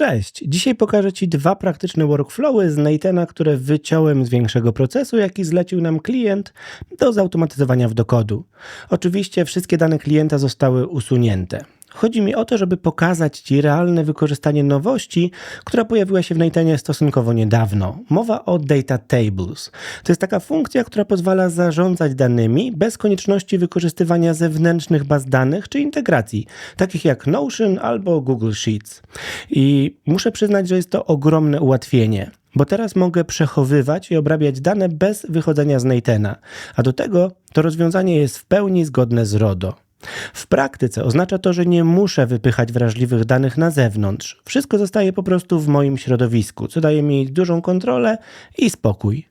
Cześć! Dzisiaj pokażę Ci dwa praktyczne workflowy z Natena, które wyciąłem z większego procesu, jaki zlecił nam klient do zautomatyzowania w dokodu. Oczywiście wszystkie dane klienta zostały usunięte. Chodzi mi o to, żeby pokazać Ci realne wykorzystanie nowości, która pojawiła się w Natanie stosunkowo niedawno. Mowa o Data Tables. To jest taka funkcja, która pozwala zarządzać danymi bez konieczności wykorzystywania zewnętrznych baz danych czy integracji, takich jak Notion albo Google Sheets. I muszę przyznać, że jest to ogromne ułatwienie. Bo teraz mogę przechowywać i obrabiać dane bez wychodzenia z Natena, a do tego to rozwiązanie jest w pełni zgodne z RODO. W praktyce oznacza to, że nie muszę wypychać wrażliwych danych na zewnątrz. Wszystko zostaje po prostu w moim środowisku, co daje mi dużą kontrolę i spokój.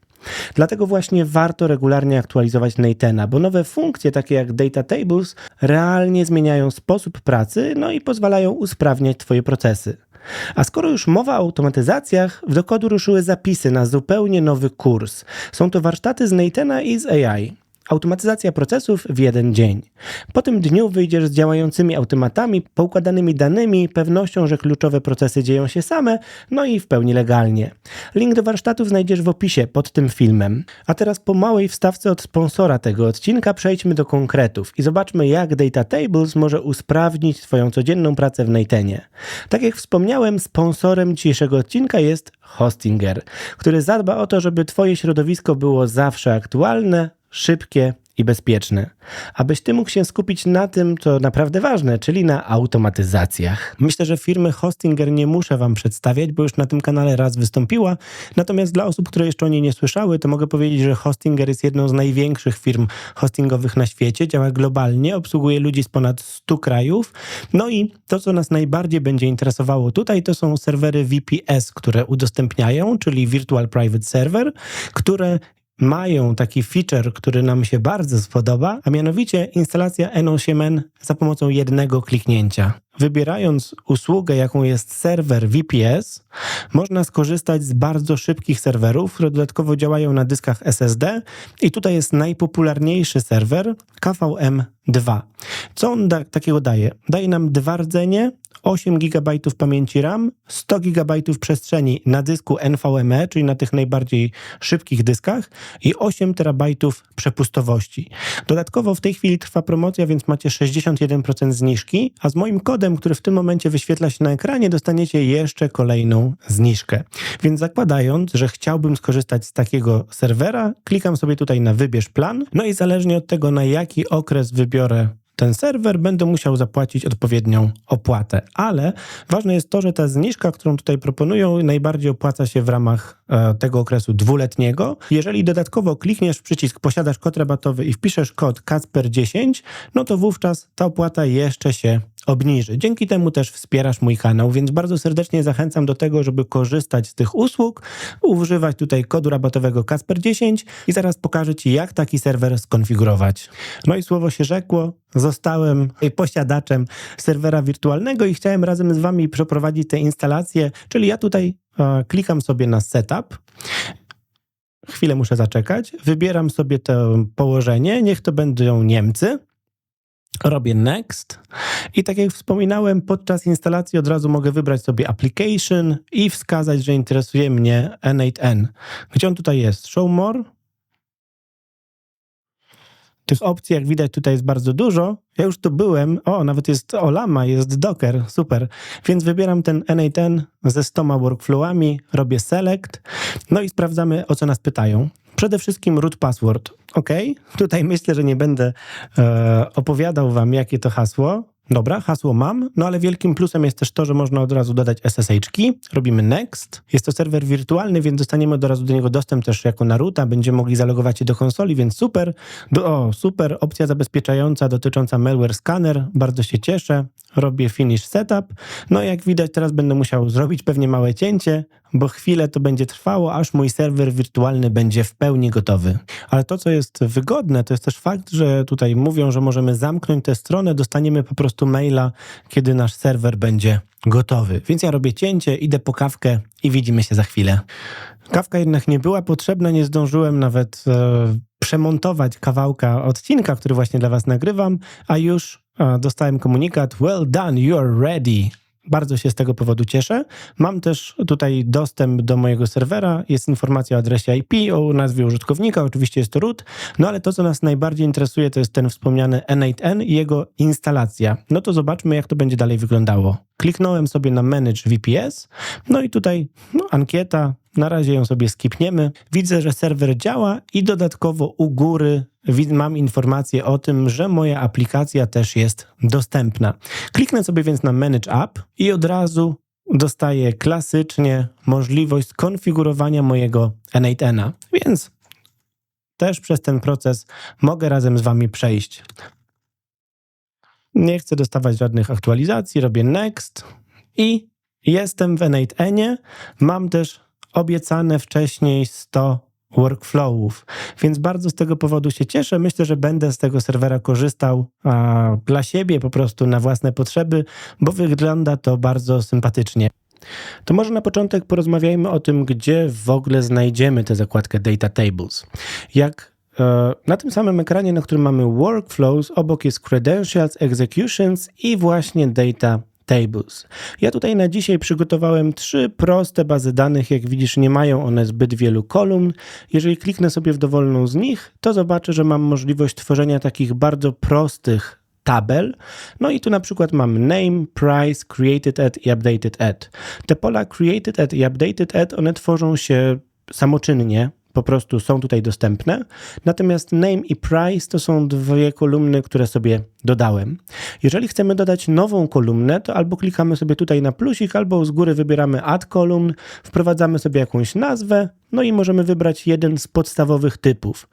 Dlatego właśnie warto regularnie aktualizować Natena, bo nowe funkcje takie jak Data Tables realnie zmieniają sposób pracy, no i pozwalają usprawniać Twoje procesy. A skoro już mowa o automatyzacjach, w dokodu ruszyły zapisy na zupełnie nowy kurs. Są to warsztaty z Natena i z AI. Automatyzacja procesów w jeden dzień. Po tym dniu wyjdziesz z działającymi automatami, poukładanymi danymi, pewnością, że kluczowe procesy dzieją się same, no i w pełni legalnie. Link do warsztatów znajdziesz w opisie pod tym filmem. A teraz po małej wstawce od sponsora tego odcinka przejdźmy do konkretów i zobaczmy, jak Data Tables może usprawnić Twoją codzienną pracę w Natenie. Tak jak wspomniałem, sponsorem dzisiejszego odcinka jest Hostinger, który zadba o to, żeby Twoje środowisko było zawsze aktualne, szybkie i bezpieczne. Abyś ty mógł się skupić na tym, co naprawdę ważne, czyli na automatyzacjach. Myślę, że firmy Hostinger nie muszę wam przedstawiać, bo już na tym kanale raz wystąpiła. Natomiast dla osób, które jeszcze o niej nie słyszały, to mogę powiedzieć, że Hostinger jest jedną z największych firm hostingowych na świecie, działa globalnie, obsługuje ludzi z ponad 100 krajów. No i to, co nas najbardziej będzie interesowało tutaj, to są serwery VPS, które udostępniają, czyli Virtual Private Server, które mają taki feature, który nam się bardzo spodoba, a mianowicie instalacja N8N za pomocą jednego kliknięcia. Wybierając usługę, jaką jest serwer VPS, można skorzystać z bardzo szybkich serwerów, które dodatkowo działają na dyskach SSD i tutaj jest najpopularniejszy serwer KVM2. Co on da takiego daje? Daje nam dwa rdzenie 8 GB pamięci RAM, 100 GB przestrzeni na dysku NVMe, czyli na tych najbardziej szybkich dyskach i 8 TB przepustowości. Dodatkowo w tej chwili trwa promocja, więc macie 61% zniżki, a z moim kodem, który w tym momencie wyświetla się na ekranie, dostaniecie jeszcze kolejną zniżkę. Więc zakładając, że chciałbym skorzystać z takiego serwera, klikam sobie tutaj na wybierz plan, no i zależnie od tego, na jaki okres wybiorę ten serwer, będę musiał zapłacić odpowiednią opłatę. Ale ważne jest to, że ta zniżka, którą tutaj proponują, najbardziej opłaca się w ramach e, tego okresu dwuletniego. Jeżeli dodatkowo klikniesz w przycisk posiadasz kod rabatowy i wpiszesz kod Kacper10, no to wówczas ta opłata jeszcze się obniży. Dzięki temu też wspierasz mój kanał, więc bardzo serdecznie zachęcam do tego, żeby korzystać z tych usług, używać tutaj kodu rabatowego Kasper10 i zaraz pokażę Ci, jak taki serwer skonfigurować. No i słowo się rzekło, zostałem posiadaczem serwera wirtualnego i chciałem razem z Wami przeprowadzić tę instalację, czyli ja tutaj e, klikam sobie na setup, chwilę muszę zaczekać, wybieram sobie to położenie, niech to będą Niemcy, Robię Next i tak jak wspominałem, podczas instalacji od razu mogę wybrać sobie Application i wskazać, że interesuje mnie N8N. Gdzie on tutaj jest? Show More. Tych opcji, jak widać, tutaj jest bardzo dużo. Ja już tu byłem. O, nawet jest Olama, jest Docker, super. Więc wybieram ten N8N ze 100 workflowami, robię Select, no i sprawdzamy, o co nas pytają. Przede wszystkim root password. OK, tutaj myślę, że nie będę e, opowiadał Wam, jakie to hasło. Dobra, hasło mam, no ale wielkim plusem jest też to, że można od razu dodać SSH-ki. Robimy next. Jest to serwer wirtualny, więc dostaniemy od razu do niego dostęp też jako na roota. Będziemy mogli zalogować się do konsoli, więc super. Do, o, super, opcja zabezpieczająca dotycząca malware scanner. Bardzo się cieszę. Robię finish setup. No jak widać, teraz będę musiał zrobić pewnie małe cięcie, bo chwilę to będzie trwało, aż mój serwer wirtualny będzie w pełni gotowy. Ale to, co jest wygodne, to jest też fakt, że tutaj mówią, że możemy zamknąć tę stronę, dostaniemy po prostu maila, kiedy nasz serwer będzie gotowy. Więc ja robię cięcie, idę po kawkę i widzimy się za chwilę. Kawka jednak nie była potrzebna, nie zdążyłem nawet e, przemontować kawałka odcinka, który właśnie dla Was nagrywam, a już dostałem komunikat: Well done, you are ready Bardzo się z tego powodu cieszę. Mam też tutaj dostęp do mojego serwera, jest informacja o adresie IP, o nazwie użytkownika, oczywiście jest to root, no ale to, co nas najbardziej interesuje, to jest ten wspomniany N8N i jego instalacja. No to zobaczmy, jak to będzie dalej wyglądało. Kliknąłem sobie na Manage VPS, no i tutaj no, ankieta, na razie ją sobie skipniemy. Widzę, że serwer działa i dodatkowo u góry mam informację o tym, że moja aplikacja też jest dostępna. Kliknę sobie więc na Manage App i od razu dostaję klasycznie możliwość skonfigurowania mojego N8N-a, więc też przez ten proces mogę razem z Wami przejść. Nie chcę dostawać żadnych aktualizacji, robię Next i jestem w N8N-ie. Mam też obiecane wcześniej 100 workflowów, więc bardzo z tego powodu się cieszę. Myślę, że będę z tego serwera korzystał a, dla siebie, po prostu na własne potrzeby, bo wygląda to bardzo sympatycznie. To może na początek porozmawiajmy o tym, gdzie w ogóle znajdziemy tę zakładkę Data Tables. Jak e, na tym samym ekranie, na którym mamy Workflows, obok jest Credentials, Executions i właśnie Data Tables. Ja tutaj na dzisiaj przygotowałem trzy proste bazy danych. Jak widzisz, nie mają one zbyt wielu kolumn. Jeżeli kliknę sobie w dowolną z nich, to zobaczę, że mam możliwość tworzenia takich bardzo prostych tabel. No i tu na przykład mam name, price, created at i updated at. Te pola created at i updated at, one tworzą się samoczynnie, po prostu są tutaj dostępne. Natomiast name i price to są dwie kolumny, które sobie dodałem. Jeżeli chcemy dodać nową kolumnę, to albo klikamy sobie tutaj na plusik, albo z góry wybieramy add column, wprowadzamy sobie jakąś nazwę, no i możemy wybrać jeden z podstawowych typów.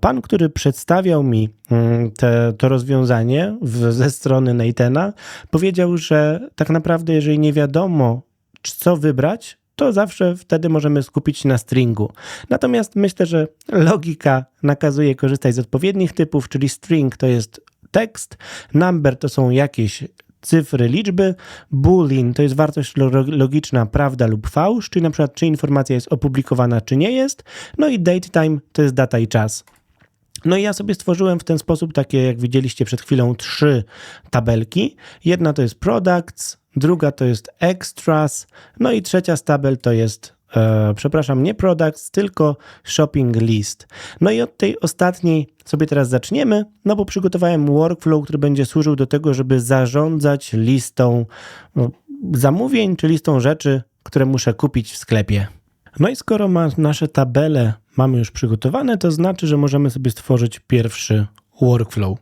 Pan, który przedstawiał mi mm, te, to rozwiązanie w, ze strony Neitena, powiedział, że tak naprawdę, jeżeli nie wiadomo, co wybrać, to zawsze wtedy możemy skupić się na stringu. Natomiast myślę, że logika nakazuje korzystać z odpowiednich typów, czyli string to jest tekst, number to są jakieś cyfry, liczby, boolean to jest wartość logiczna prawda lub fałsz, czyli na przykład czy informacja jest opublikowana, czy nie jest, no i date time to jest data i czas. No i ja sobie stworzyłem w ten sposób takie, jak widzieliście przed chwilą, trzy tabelki. Jedna to jest products, druga to jest extras, no i trzecia z tabel to jest, e, przepraszam, nie products, tylko shopping list. No i od tej ostatniej sobie teraz zaczniemy, no bo przygotowałem workflow, który będzie służył do tego, żeby zarządzać listą no, zamówień, czy listą rzeczy, które muszę kupić w sklepie. No i skoro ma nasze tabele mamy już przygotowane, to znaczy, że możemy sobie stworzyć pierwszy workflow.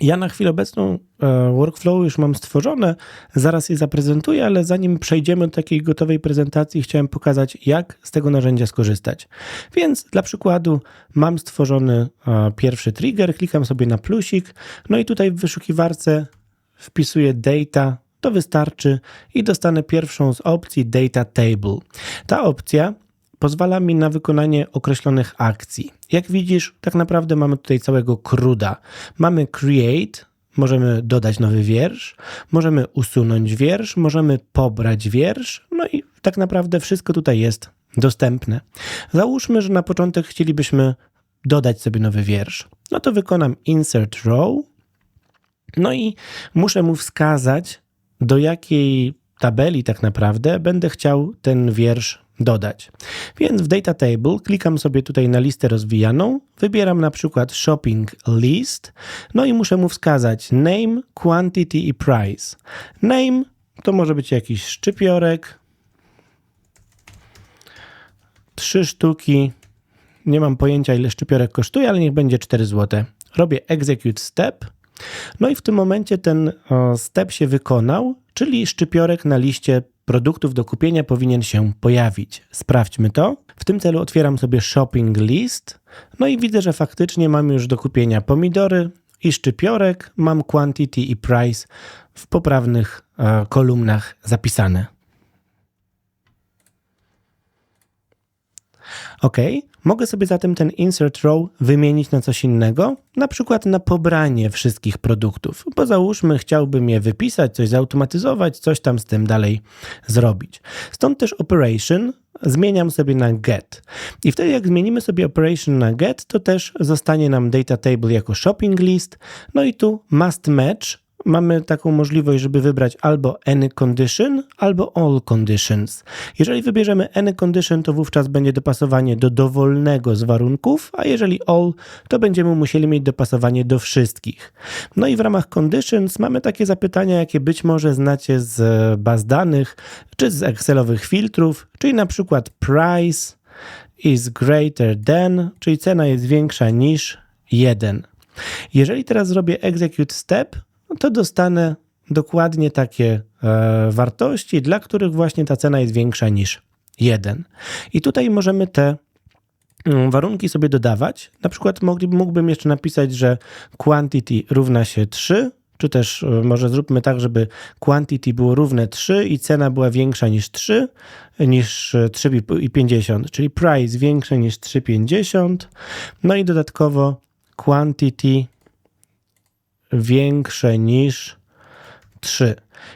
Ja na chwilę obecną e, workflow już mam stworzone, zaraz je zaprezentuję, ale zanim przejdziemy do takiej gotowej prezentacji, chciałem pokazać, jak z tego narzędzia skorzystać. Więc dla przykładu mam stworzony e, pierwszy trigger, klikam sobie na plusik, no i tutaj w wyszukiwarce wpisuję data, to wystarczy i dostanę pierwszą z opcji Data Table. Ta opcja pozwala mi na wykonanie określonych akcji. Jak widzisz, tak naprawdę mamy tutaj całego kruda. Mamy create, możemy dodać nowy wiersz, możemy usunąć wiersz, możemy pobrać wiersz, no i tak naprawdę wszystko tutaj jest dostępne. Załóżmy, że na początek chcielibyśmy dodać sobie nowy wiersz. No to wykonam insert row, no i muszę mu wskazać, do jakiej tabeli tak naprawdę będę chciał ten wiersz dodać. Więc w Data Table klikam sobie tutaj na listę rozwijaną, wybieram na przykład Shopping List, no i muszę mu wskazać name, quantity i price. Name to może być jakiś szczypiorek, trzy sztuki, nie mam pojęcia ile szczypiorek kosztuje, ale niech będzie 4 zł. Robię Execute Step, no i w tym momencie ten step się wykonał, czyli szczypiorek na liście produktów do kupienia powinien się pojawić. Sprawdźmy to. W tym celu otwieram sobie shopping list. No i widzę, że faktycznie mam już do kupienia pomidory i szczypiorek. Mam quantity i price w poprawnych e, kolumnach zapisane. OK, mogę sobie zatem ten insert row wymienić na coś innego, na przykład na pobranie wszystkich produktów, bo załóżmy chciałbym je wypisać, coś zautomatyzować, coś tam z tym dalej zrobić. Stąd też operation zmieniam sobie na get. I wtedy jak zmienimy sobie operation na get, to też zostanie nam data table jako shopping list, no i tu must match mamy taką możliwość, żeby wybrać albo any condition, albo all conditions. Jeżeli wybierzemy any condition, to wówczas będzie dopasowanie do dowolnego z warunków, a jeżeli all, to będziemy musieli mieć dopasowanie do wszystkich. No i w ramach conditions mamy takie zapytania, jakie być może znacie z baz danych, czy z Excelowych filtrów, czyli na przykład price is greater than, czyli cena jest większa niż 1. Jeżeli teraz zrobię execute step, no to dostanę dokładnie takie e, wartości, dla których właśnie ta cena jest większa niż 1. I tutaj możemy te mm, warunki sobie dodawać. Na przykład mógłbym jeszcze napisać, że quantity równa się 3, czy też e, może zróbmy tak, żeby quantity było równe 3 i cena była większa niż 3, niż 3,50, e, czyli price większe niż 3,50. No i dodatkowo quantity większe niż 3.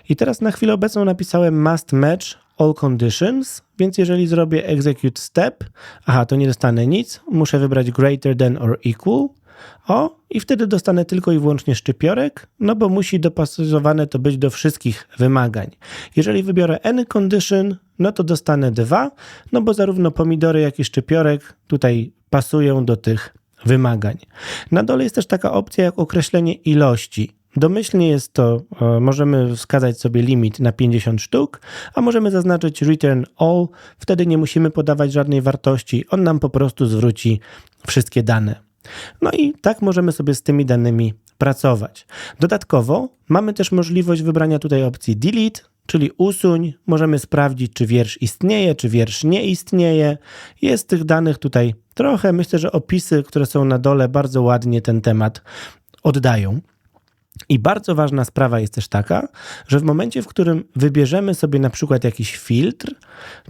I teraz na chwilę obecną napisałem must match all conditions, więc jeżeli zrobię execute step, aha, to nie dostanę nic, muszę wybrać greater than or equal, o, i wtedy dostanę tylko i wyłącznie szczypiorek, no bo musi dopasowane to być do wszystkich wymagań. Jeżeli wybiorę any condition, no to dostanę 2, no bo zarówno pomidory, jak i szczypiorek tutaj pasują do tych wymagań. Na dole jest też taka opcja jak określenie ilości. Domyślnie jest to, e, możemy wskazać sobie limit na 50 sztuk, a możemy zaznaczyć return all, wtedy nie musimy podawać żadnej wartości, on nam po prostu zwróci wszystkie dane. No i tak możemy sobie z tymi danymi pracować. Dodatkowo mamy też możliwość wybrania tutaj opcji delete, czyli usuń. Możemy sprawdzić, czy wiersz istnieje, czy wiersz nie istnieje. Jest tych danych tutaj trochę. Myślę, że opisy, które są na dole, bardzo ładnie ten temat oddają. I bardzo ważna sprawa jest też taka, że w momencie, w którym wybierzemy sobie na przykład jakiś filtr,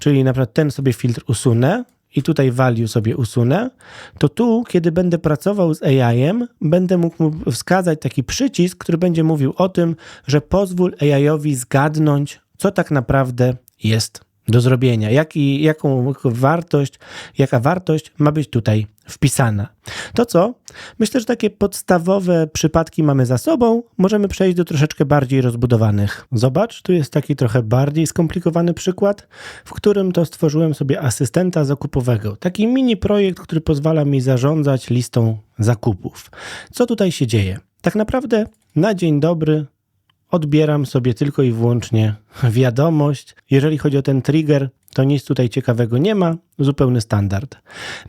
czyli na przykład ten sobie filtr usunę, i tutaj value sobie usunę, to tu, kiedy będę pracował z AI-em, będę mógł wskazać taki przycisk, który będzie mówił o tym, że pozwól AI-owi zgadnąć, co tak naprawdę jest do zrobienia, jaki, jaką wartość, jaka wartość ma być tutaj wpisana. To co? Myślę, że takie podstawowe przypadki mamy za sobą. Możemy przejść do troszeczkę bardziej rozbudowanych. Zobacz, tu jest taki trochę bardziej skomplikowany przykład, w którym to stworzyłem sobie asystenta zakupowego. Taki mini projekt, który pozwala mi zarządzać listą zakupów. Co tutaj się dzieje? Tak naprawdę na dzień dobry odbieram sobie tylko i wyłącznie wiadomość. Jeżeli chodzi o ten trigger, to nic tutaj ciekawego nie ma, zupełny standard.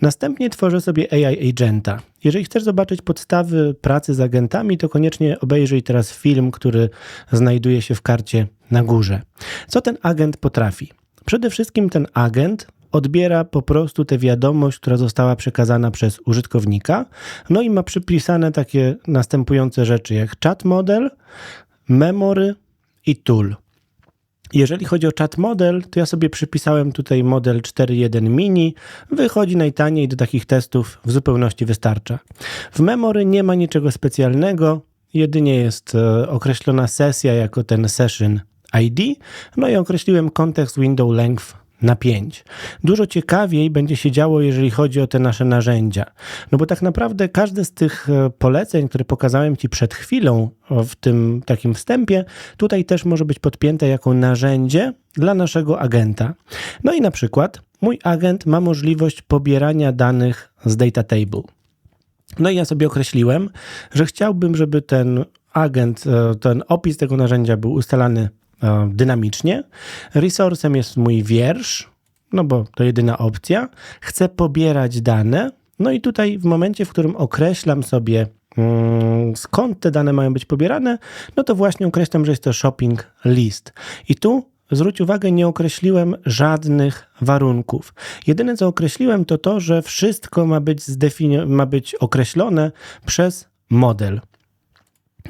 Następnie tworzę sobie AI agenta. Jeżeli chcesz zobaczyć podstawy pracy z agentami, to koniecznie obejrzyj teraz film, który znajduje się w karcie na górze. Co ten agent potrafi? Przede wszystkim ten agent odbiera po prostu tę wiadomość, która została przekazana przez użytkownika, no i ma przypisane takie następujące rzeczy jak chat model, memory i tool. Jeżeli chodzi o chat model, to ja sobie przypisałem tutaj model 4.1 mini. Wychodzi najtaniej do takich testów w zupełności wystarcza. W memory nie ma niczego specjalnego, jedynie jest e, określona sesja jako ten session ID, no i określiłem context window length na 5. Dużo ciekawiej będzie się działo, jeżeli chodzi o te nasze narzędzia. No bo tak naprawdę każde z tych e, poleceń, które pokazałem Ci przed chwilą w tym takim wstępie, tutaj też może być podpięte jako narzędzie dla naszego agenta. No i na przykład mój agent ma możliwość pobierania danych z data table. No i ja sobie określiłem, że chciałbym, żeby ten agent, e, ten opis tego narzędzia był ustalany dynamicznie. Resourcem jest mój wiersz, no bo to jedyna opcja. Chcę pobierać dane. No i tutaj w momencie, w którym określam sobie mm, skąd te dane mają być pobierane, no to właśnie określam, że jest to shopping list. I tu zwróć uwagę, nie określiłem żadnych warunków. Jedyne co określiłem to to, że wszystko ma być, ma być określone przez model.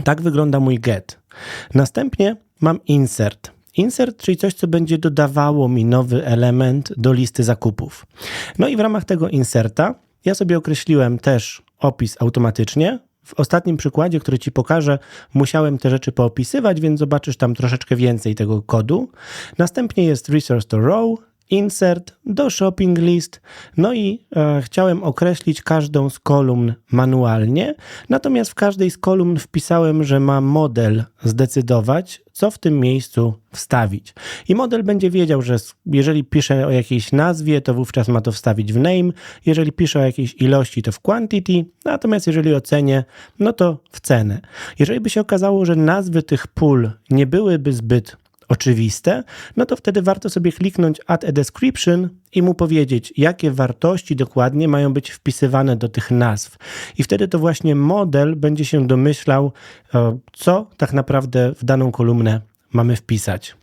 Tak wygląda mój get. Następnie mam insert. Insert, czyli coś, co będzie dodawało mi nowy element do listy zakupów. No i w ramach tego inserta ja sobie określiłem też opis automatycznie. W ostatnim przykładzie, który Ci pokażę, musiałem te rzeczy poopisywać, więc zobaczysz tam troszeczkę więcej tego kodu. Następnie jest resource to row insert do shopping list, no i e, chciałem określić każdą z kolumn manualnie, natomiast w każdej z kolumn wpisałem, że ma model zdecydować, co w tym miejscu wstawić. I model będzie wiedział, że jeżeli piszę o jakiejś nazwie, to wówczas ma to wstawić w name, jeżeli piszę o jakiejś ilości, to w quantity, natomiast jeżeli o cenie, no to w cenę. Jeżeli by się okazało, że nazwy tych pól nie byłyby zbyt oczywiste, no to wtedy warto sobie kliknąć Add a Description i mu powiedzieć, jakie wartości dokładnie mają być wpisywane do tych nazw. I wtedy to właśnie model będzie się domyślał, e, co tak naprawdę w daną kolumnę mamy wpisać.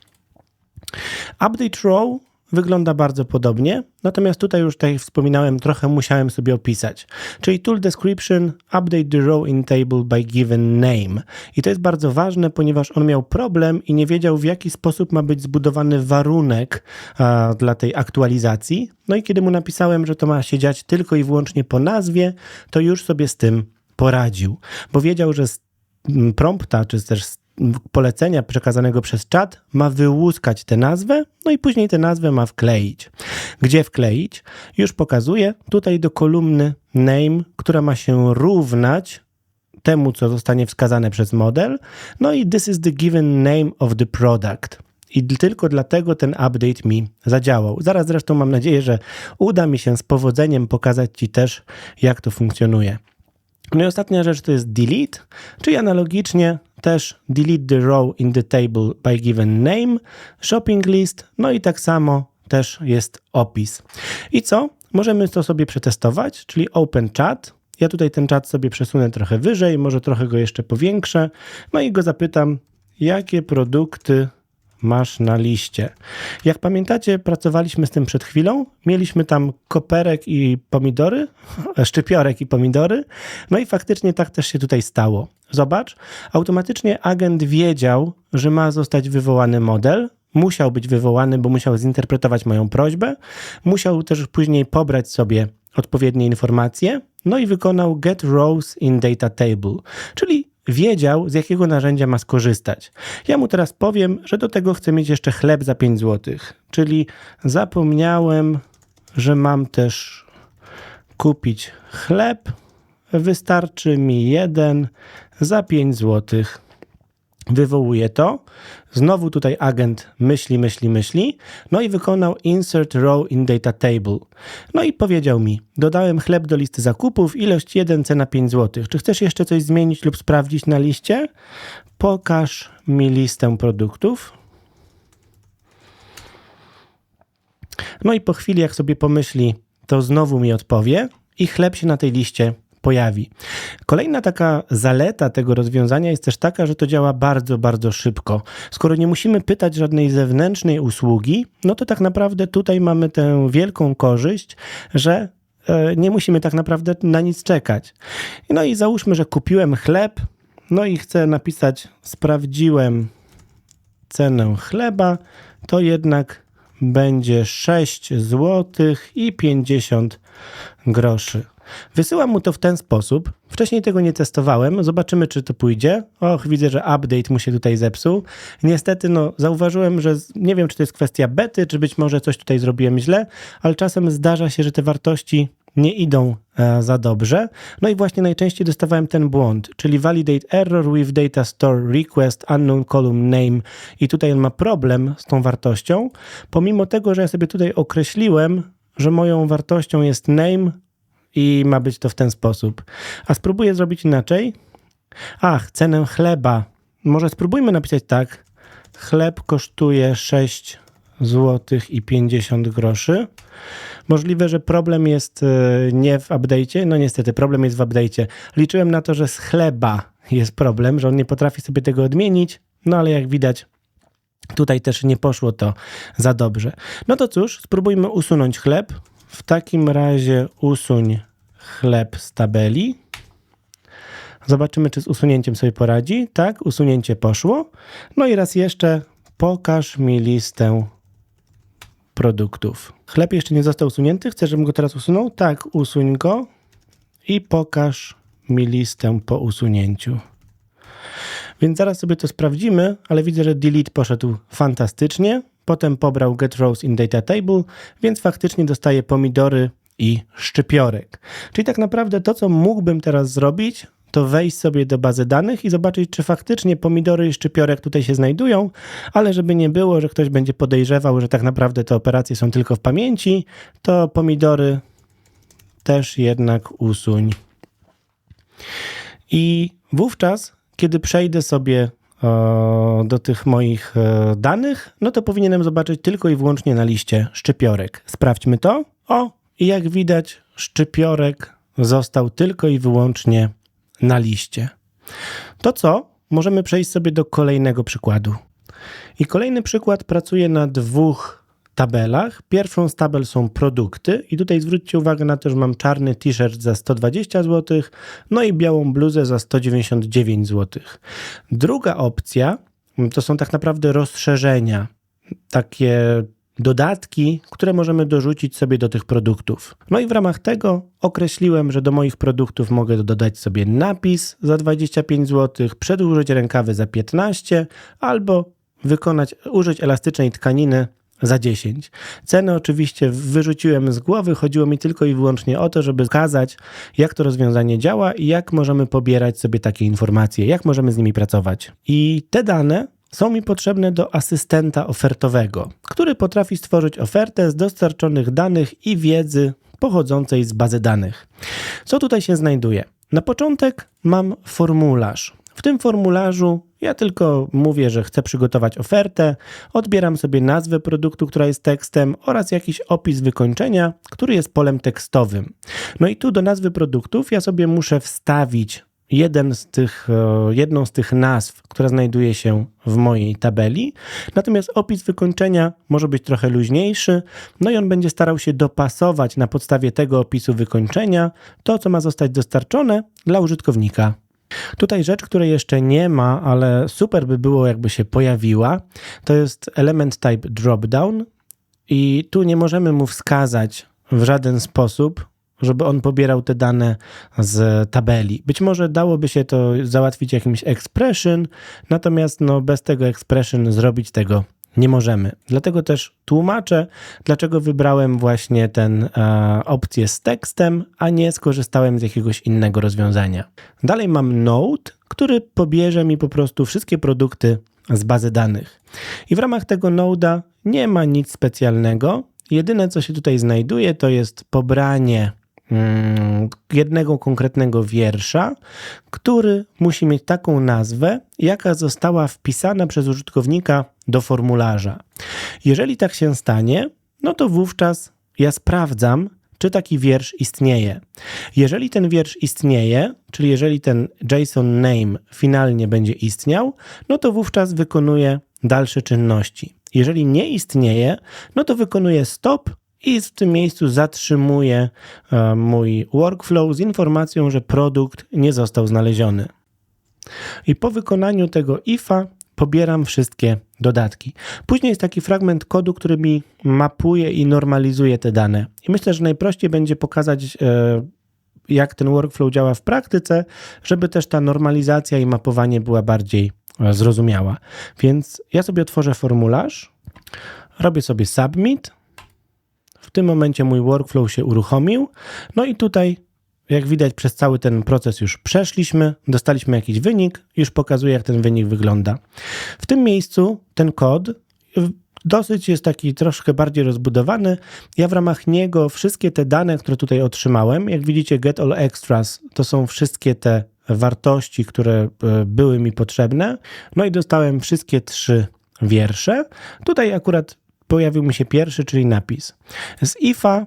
Update row wygląda bardzo podobnie, natomiast tutaj już, tak jak wspominałem, trochę musiałem sobie opisać. Czyli tool description, update the row in table by given name. I to jest bardzo ważne, ponieważ on miał problem i nie wiedział, w jaki sposób ma być zbudowany warunek a, dla tej aktualizacji. No i kiedy mu napisałem, że to ma się dziać tylko i wyłącznie po nazwie, to już sobie z tym poradził, bo wiedział, że z prompta, czy też z polecenia przekazanego przez czat ma wyłuskać tę nazwę, no i później tę nazwę ma wkleić. Gdzie wkleić? Już pokazuję tutaj do kolumny name, która ma się równać temu, co zostanie wskazane przez model. No i this is the given name of the product. I tylko dlatego ten update mi zadziałał. Zaraz zresztą mam nadzieję, że uda mi się z powodzeniem pokazać Ci też, jak to funkcjonuje. No i ostatnia rzecz to jest delete, czyli analogicznie też delete the row in the table by given name, shopping list, no i tak samo też jest opis. I co? Możemy to sobie przetestować, czyli open chat. Ja tutaj ten czat sobie przesunę trochę wyżej, może trochę go jeszcze powiększę, no i go zapytam, jakie produkty masz na liście. Jak pamiętacie, pracowaliśmy z tym przed chwilą. Mieliśmy tam koperek i pomidory, szczypiorek i pomidory. No i faktycznie tak też się tutaj stało. Zobacz, automatycznie agent wiedział, że ma zostać wywołany model. Musiał być wywołany, bo musiał zinterpretować moją prośbę. Musiał też później pobrać sobie odpowiednie informacje. No i wykonał get rows in data table, czyli wiedział, z jakiego narzędzia ma skorzystać. Ja mu teraz powiem, że do tego chcę mieć jeszcze chleb za 5 zł, czyli zapomniałem, że mam też kupić chleb. Wystarczy mi jeden za 5 złotych wywołuje to. Znowu tutaj agent myśli, myśli, myśli. No i wykonał insert row in data table. No i powiedział mi, dodałem chleb do listy zakupów, ilość 1, cena 5 zł. Czy chcesz jeszcze coś zmienić lub sprawdzić na liście? Pokaż mi listę produktów. No i po chwili, jak sobie pomyśli, to znowu mi odpowie i chleb się na tej liście pojawi. Kolejna taka zaleta tego rozwiązania jest też taka, że to działa bardzo, bardzo szybko. Skoro nie musimy pytać żadnej zewnętrznej usługi, no to tak naprawdę tutaj mamy tę wielką korzyść, że e, nie musimy tak naprawdę na nic czekać. No i załóżmy, że kupiłem chleb, no i chcę napisać sprawdziłem cenę chleba, to jednak będzie 6 zł i 50 groszy. Wysyłam mu to w ten sposób. Wcześniej tego nie testowałem. Zobaczymy, czy to pójdzie. Och, widzę, że update mu się tutaj zepsuł. Niestety, no, zauważyłem, że nie wiem, czy to jest kwestia bety, czy być może coś tutaj zrobiłem źle, ale czasem zdarza się, że te wartości nie idą e, za dobrze. No i właśnie najczęściej dostawałem ten błąd, czyli validate error with data store request unknown column name i tutaj on ma problem z tą wartością, pomimo tego, że ja sobie tutaj określiłem, że moją wartością jest name i ma być to w ten sposób. A spróbuję zrobić inaczej. Ach, cenę chleba. Może spróbujmy napisać tak. Chleb kosztuje 6 zł i 50 groszy. Możliwe, że problem jest e, nie w update'cie. No niestety, problem jest w update'cie. Liczyłem na to, że z chleba jest problem, że on nie potrafi sobie tego odmienić. No ale jak widać, tutaj też nie poszło to za dobrze. No to cóż, spróbujmy usunąć chleb. W takim razie usuń chleb z tabeli. Zobaczymy, czy z usunięciem sobie poradzi. Tak, usunięcie poszło. No i raz jeszcze pokaż mi listę produktów. Chleb jeszcze nie został usunięty. Chcę, żebym go teraz usunął? Tak, usuń go i pokaż mi listę po usunięciu. Więc zaraz sobie to sprawdzimy, ale widzę, że delete poszedł fantastycznie. Potem pobrał get rows in data table, więc faktycznie dostaję pomidory i szczypiorek. Czyli tak naprawdę to, co mógłbym teraz zrobić, to wejść sobie do bazy danych i zobaczyć, czy faktycznie pomidory i szczypiorek tutaj się znajdują, ale żeby nie było, że ktoś będzie podejrzewał, że tak naprawdę te operacje są tylko w pamięci, to pomidory też jednak usuń. I wówczas, kiedy przejdę sobie do tych moich e, danych, no to powinienem zobaczyć tylko i wyłącznie na liście szczypiorek. Sprawdźmy to. O, i jak widać, szczypiorek został tylko i wyłącznie na liście. To co? Możemy przejść sobie do kolejnego przykładu. I kolejny przykład pracuje na dwóch tabelach. Pierwszą z tabel są produkty i tutaj zwróćcie uwagę na to, że mam czarny t-shirt za 120 zł, no i białą bluzę za 199 zł. Druga opcja to są tak naprawdę rozszerzenia, takie dodatki, które możemy dorzucić sobie do tych produktów. No i w ramach tego określiłem, że do moich produktów mogę dodać sobie napis za 25 zł, przedłużyć rękawy za 15 albo wykonać, użyć elastycznej tkaniny za 10. Ceny oczywiście wyrzuciłem z głowy, chodziło mi tylko i wyłącznie o to, żeby pokazać, jak to rozwiązanie działa i jak możemy pobierać sobie takie informacje, jak możemy z nimi pracować. I te dane są mi potrzebne do asystenta ofertowego, który potrafi stworzyć ofertę z dostarczonych danych i wiedzy pochodzącej z bazy danych. Co tutaj się znajduje? Na początek mam formularz. W tym formularzu ja tylko mówię, że chcę przygotować ofertę, odbieram sobie nazwę produktu, która jest tekstem oraz jakiś opis wykończenia, który jest polem tekstowym. No i tu do nazwy produktów ja sobie muszę wstawić jeden z tych, e, jedną z tych nazw, która znajduje się w mojej tabeli. Natomiast opis wykończenia może być trochę luźniejszy, no i on będzie starał się dopasować na podstawie tego opisu wykończenia to, co ma zostać dostarczone dla użytkownika. Tutaj rzecz, której jeszcze nie ma, ale super by było, jakby się pojawiła, to jest element type dropdown i tu nie możemy mu wskazać w żaden sposób, żeby on pobierał te dane z tabeli. Być może dałoby się to załatwić jakimś expression, natomiast no, bez tego expression zrobić tego nie możemy. Dlatego też tłumaczę, dlaczego wybrałem właśnie tę e, opcję z tekstem, a nie skorzystałem z jakiegoś innego rozwiązania. Dalej mam Node, który pobierze mi po prostu wszystkie produkty z bazy danych. I w ramach tego Node'a nie ma nic specjalnego. Jedyne, co się tutaj znajduje, to jest pobranie jednego konkretnego wiersza, który musi mieć taką nazwę, jaka została wpisana przez użytkownika do formularza. Jeżeli tak się stanie, no to wówczas ja sprawdzam, czy taki wiersz istnieje. Jeżeli ten wiersz istnieje, czyli jeżeli ten JSON name finalnie będzie istniał, no to wówczas wykonuję dalsze czynności. Jeżeli nie istnieje, no to wykonuję stop i w tym miejscu zatrzymuję e, mój workflow z informacją, że produkt nie został znaleziony. I po wykonaniu tego ifa pobieram wszystkie dodatki. Później jest taki fragment kodu, który mi mapuje i normalizuje te dane. I myślę, że najprościej będzie pokazać, e, jak ten workflow działa w praktyce, żeby też ta normalizacja i mapowanie była bardziej e, zrozumiała. Więc ja sobie otworzę formularz, robię sobie submit w tym momencie mój workflow się uruchomił. No i tutaj, jak widać, przez cały ten proces już przeszliśmy, dostaliśmy jakiś wynik, już pokazuję, jak ten wynik wygląda. W tym miejscu ten kod dosyć jest taki troszkę bardziej rozbudowany. Ja w ramach niego wszystkie te dane, które tutaj otrzymałem, jak widzicie, get all extras, to są wszystkie te wartości, które e, były mi potrzebne. No i dostałem wszystkie trzy wiersze. Tutaj akurat pojawił mi się pierwszy, czyli napis. Z IFA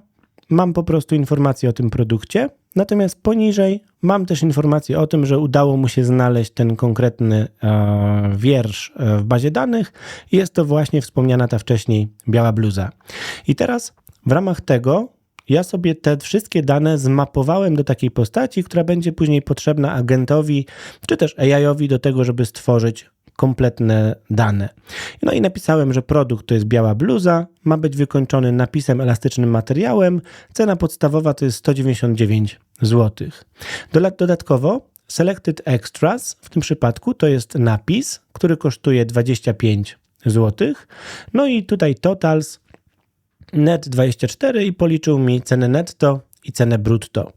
mam po prostu informację o tym produkcie, natomiast poniżej mam też informację o tym, że udało mu się znaleźć ten konkretny e, wiersz e, w bazie danych jest to właśnie wspomniana ta wcześniej biała bluza. I teraz w ramach tego ja sobie te wszystkie dane zmapowałem do takiej postaci, która będzie później potrzebna agentowi czy też AI-owi do tego, żeby stworzyć kompletne dane. No i napisałem, że produkt to jest biała bluza, ma być wykończony napisem elastycznym materiałem, cena podstawowa to jest 199 zł. Dodatkowo Selected Extras w tym przypadku to jest napis, który kosztuje 25 zł. No i tutaj totals net 24 i policzył mi cenę netto i cenę brutto.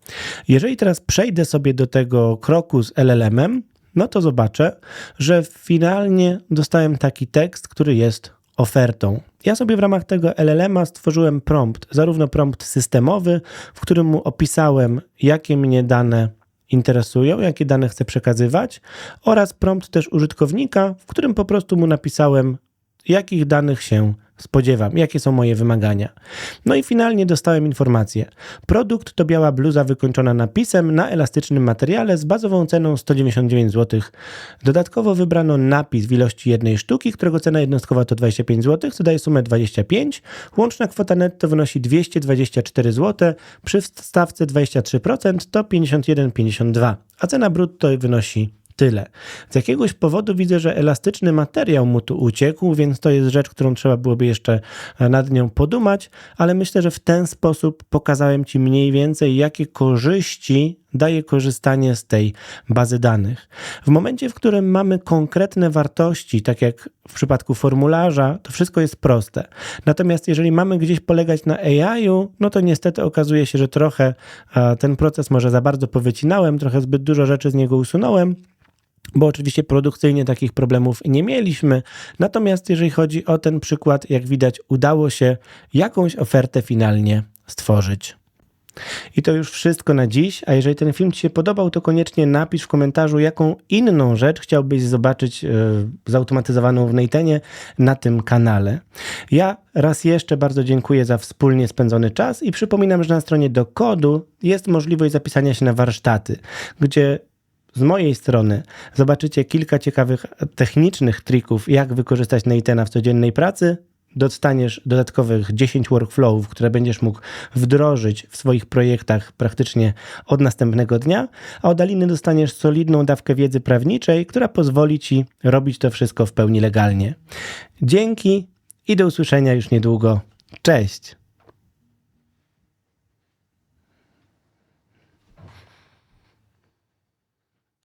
Jeżeli teraz przejdę sobie do tego kroku z LLM-em, no to zobaczę, że finalnie dostałem taki tekst, który jest ofertą. Ja sobie w ramach tego LLM-a stworzyłem prompt, zarówno prompt systemowy, w którym mu opisałem, jakie mnie dane interesują, jakie dane chcę przekazywać, oraz prompt też użytkownika, w którym po prostu mu napisałem, jakich danych się spodziewam, jakie są moje wymagania. No i finalnie dostałem informację. Produkt to biała bluza wykończona napisem na elastycznym materiale z bazową ceną 199 zł. Dodatkowo wybrano napis w ilości jednej sztuki, którego cena jednostkowa to 25 zł, co daje sumę 25. Łączna kwota netto wynosi 224 zł, przy stawce 23% to 51,52, a cena brutto wynosi tyle. Z jakiegoś powodu widzę, że elastyczny materiał mu tu uciekł, więc to jest rzecz, którą trzeba byłoby jeszcze nad nią podumać, ale myślę, że w ten sposób pokazałem Ci mniej więcej, jakie korzyści daje korzystanie z tej bazy danych. W momencie, w którym mamy konkretne wartości, tak jak w przypadku formularza, to wszystko jest proste. Natomiast jeżeli mamy gdzieś polegać na AI-u, no to niestety okazuje się, że trochę ten proces może za bardzo powycinałem, trochę zbyt dużo rzeczy z niego usunąłem bo oczywiście produkcyjnie takich problemów nie mieliśmy. Natomiast jeżeli chodzi o ten przykład, jak widać, udało się jakąś ofertę finalnie stworzyć. I to już wszystko na dziś, a jeżeli ten film Ci się podobał, to koniecznie napisz w komentarzu, jaką inną rzecz chciałbyś zobaczyć yy, zautomatyzowaną w Neitenie na tym kanale. Ja raz jeszcze bardzo dziękuję za wspólnie spędzony czas i przypominam, że na stronie do kodu jest możliwość zapisania się na warsztaty, gdzie z mojej strony zobaczycie kilka ciekawych technicznych trików, jak wykorzystać Neitena w codziennej pracy. Dostaniesz dodatkowych 10 workflowów, które będziesz mógł wdrożyć w swoich projektach praktycznie od następnego dnia, a od Aliny dostaniesz solidną dawkę wiedzy prawniczej, która pozwoli Ci robić to wszystko w pełni legalnie. Dzięki i do usłyszenia już niedługo. Cześć!